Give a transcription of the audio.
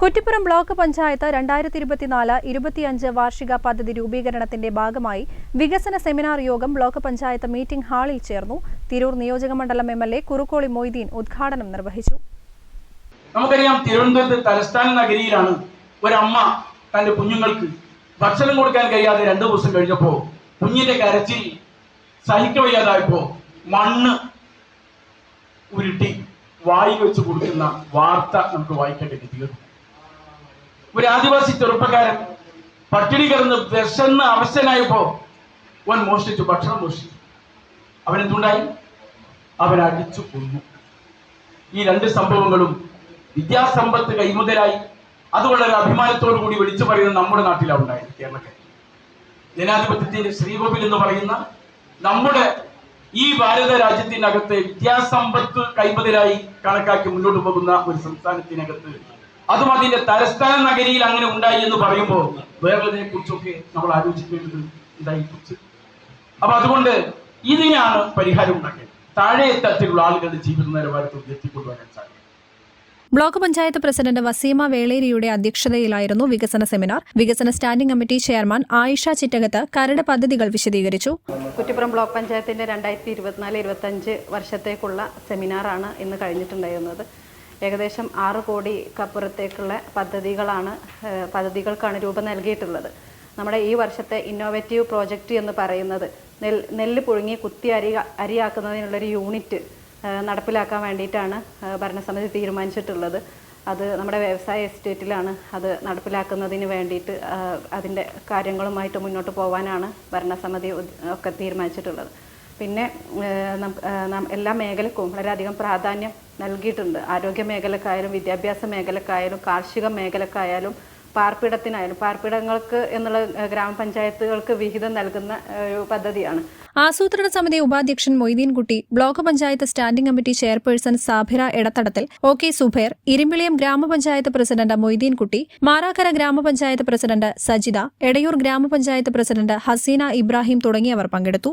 Kuttippuram block panchayat രണ്ടായിരത്തി ഇരുപത്തിനാല് ഇരുപത്തിയഞ്ച് വാർഷിക പദ്ധതി രൂപീകരണത്തിന്റെ ഭാഗമായി വികസന സെമിനാർ യോഗം ബ്ലോക്ക് പഞ്ചായത്ത് മീറ്റിംഗ് ഹാളിൽ ചേർന്നു. തിരൂർ നിയോജകമണ്ഡലം M L A Kurukkoli Moideen ഉദ്ഘാടനം നിർവഹിച്ചു. നമുക്കറിയാം തിരുവനന്തപുരത്ത് തലസ്ഥാന നഗരിയിലാണ് ഒരമ്മ തന്റെ കുഞ്ഞുങ്ങൾക്ക് ഭക്ഷണം കൊടുക്കാൻ കഴിയാതെ രണ്ടു ദിവസം കഴിഞ്ഞപ്പോ കുഞ്ഞിന്റെ കരച്ചിൽ സഹിക്ക വയ്യാതായപ്പോ മണ്ണ് ഉരുട്ടി വായി വെച്ച് കൊടുക്കുന്ന വാർത്ത നമുക്ക് വായിക്കേണ്ടി തീർന്നു ഒരു ആദിവാസി ചെറുപ്പക്കാരൻ പട്ടിണി കിടന്ന് വിശന്ന് അവശനായപ്പോ അവൻ മോഷ്ടിച്ചു ഭക്ഷണം മോഷ്ടിച്ചു. അവനെന്തുണ്ടായി? അവൻ അടിച്ചു കൊന്നു. ഈ രണ്ട് സംഭവങ്ങളും വിദ്യാസമ്പത്ത് കൈമുതലായി അത് വളരെ അഭിമാനത്തോടു കൂടി വിളിച്ചു പറയുന്നത് നമ്മുടെ നാട്ടിലാണ് ഉണ്ടായത് കേരളത്തിൽ. ജനാധിപത്യത്തിന്റെ ശ്രീകോവിൽ എന്ന് പറയുന്ന നമ്മുടെ ഈ ഭാരത രാജ്യത്തിനകത്ത് വിദ്യാസമ്പത്ത് കൈമുതലായി കണക്കാക്കി മുന്നോട്ട് പോകുന്ന ഒരു സംസ്ഥാനത്തിനകത്ത് അതും അതിന്റെ തലസ്ഥാന നഗരിയിൽ അങ്ങനെ ഉണ്ടായി എന്ന് പറയുമ്പോൾ വേറൊതിനെ കുറിച്ചൊക്കെ നമ്മൾ ആലോചിക്കേണ്ടത് ഉണ്ടായി കുറിച്ച് അപ്പൊ അതുകൊണ്ട് ഇതിനാണ് പരിഹാരം ഉണ്ടാക്കിയത്. താഴെ തട്ടിലുള്ള ആളുകളുടെ ജീവിത നിലവാരത്തിൽ എത്തിക്കൊണ്ടുവരാൻ സാധിക്കും. ബ്ലോക്ക് പഞ്ചായത്ത് പ്രസിഡന്റ് വസീമ വേളേരിയുടെ അധ്യക്ഷതയിലായിരുന്നു വികസന സെമിനാർ. വികസന standing committee chairman Ayisha Chittakath കരട് പദ്ധതികൾ വിശദീകരിച്ചു. കുറ്റിപ്പുറം ബ്ലോക്ക് പഞ്ചായത്തിന്റെ രണ്ടായിരത്തി ഇരുപത്തിനാല് ഇരുപത്തഞ്ച് വർഷത്തേക്കുള്ള സെമിനാറാണ് ഇന്ന് കഴിഞ്ഞിട്ടുണ്ടായിരുന്നത്. ഏകദേശം ആറ് കോടിക്കപ്പുറത്തേക്കുള്ള പദ്ധതികളാണ് പദ്ധതികൾക്കാണ് രൂപം നൽകിയിട്ടുള്ളത്. നമ്മുടെ ഈ വർഷത്തെ ഇന്നോവേറ്റീവ് പ്രോജക്റ്റ് എന്ന് പറയുന്നത് നെൽ നെല്ല് പുഴുങ്ങി കുത്തി അരി അരിയാക്കുന്നതിനുള്ളൊരു യൂണിറ്റ് നടപ്പിലാക്കാൻ വേണ്ടിയിട്ടാണ് ഭരണസമിതി തീരുമാനിച്ചിട്ടുള്ളത്. അത് നമ്മുടെ വ്യവസായ എസ്റ്റേറ്റിലാണ് അത് നടപ്പിലാക്കുന്നതിന് വേണ്ടിയിട്ട് അതിന്റെ കാര്യങ്ങളുമായിട്ട് മുന്നോട്ട് പോകാനാണ് ഭരണസമിതി ഒക്കെ തീരുമാനിച്ചിട്ടുള്ളത്. പിന്നെ എല്ലാ മേഖലക്കും വളരെയധികം പ്രാധാന്യം നൽകിയിട്ടുണ്ട്. ആരോഗ്യ മേഖലക്കായാലും വിദ്യാഭ്യാസ മേഖലക്കായാലും കാർഷിക മേഖലക്കായാലും പാർപ്പിടത്തിനായാലും പാർപ്പിടങ്ങൾക്ക് എന്നുള്ള ഗ്രാമപഞ്ചായത്തുകൾക്ക് വിഹിതം നൽകുന്ന ഒരു പദ്ധതിയാണ്. ആസൂത്രണ സമിതി ഉപാധ്യക്ഷൻ Moideenkutty block panchayat standing committee chairperson Sabira Edathadathil O K Zubair Irimbiliyam ഗ്രാമപഞ്ചായത്ത് പ്രസിഡന്റ് മൊയ്തീൻകുട്ടി മാറാക്കര ഗ്രാമപഞ്ചായത്ത് പ്രസിഡന്റ് സജിത എടയൂർ ഗ്രാമപഞ്ചായത്ത് പ്രസിഡന്റ് ഹസീന ഇബ്രാഹിം തുടങ്ങിയവർ പങ്കെടുത്തു.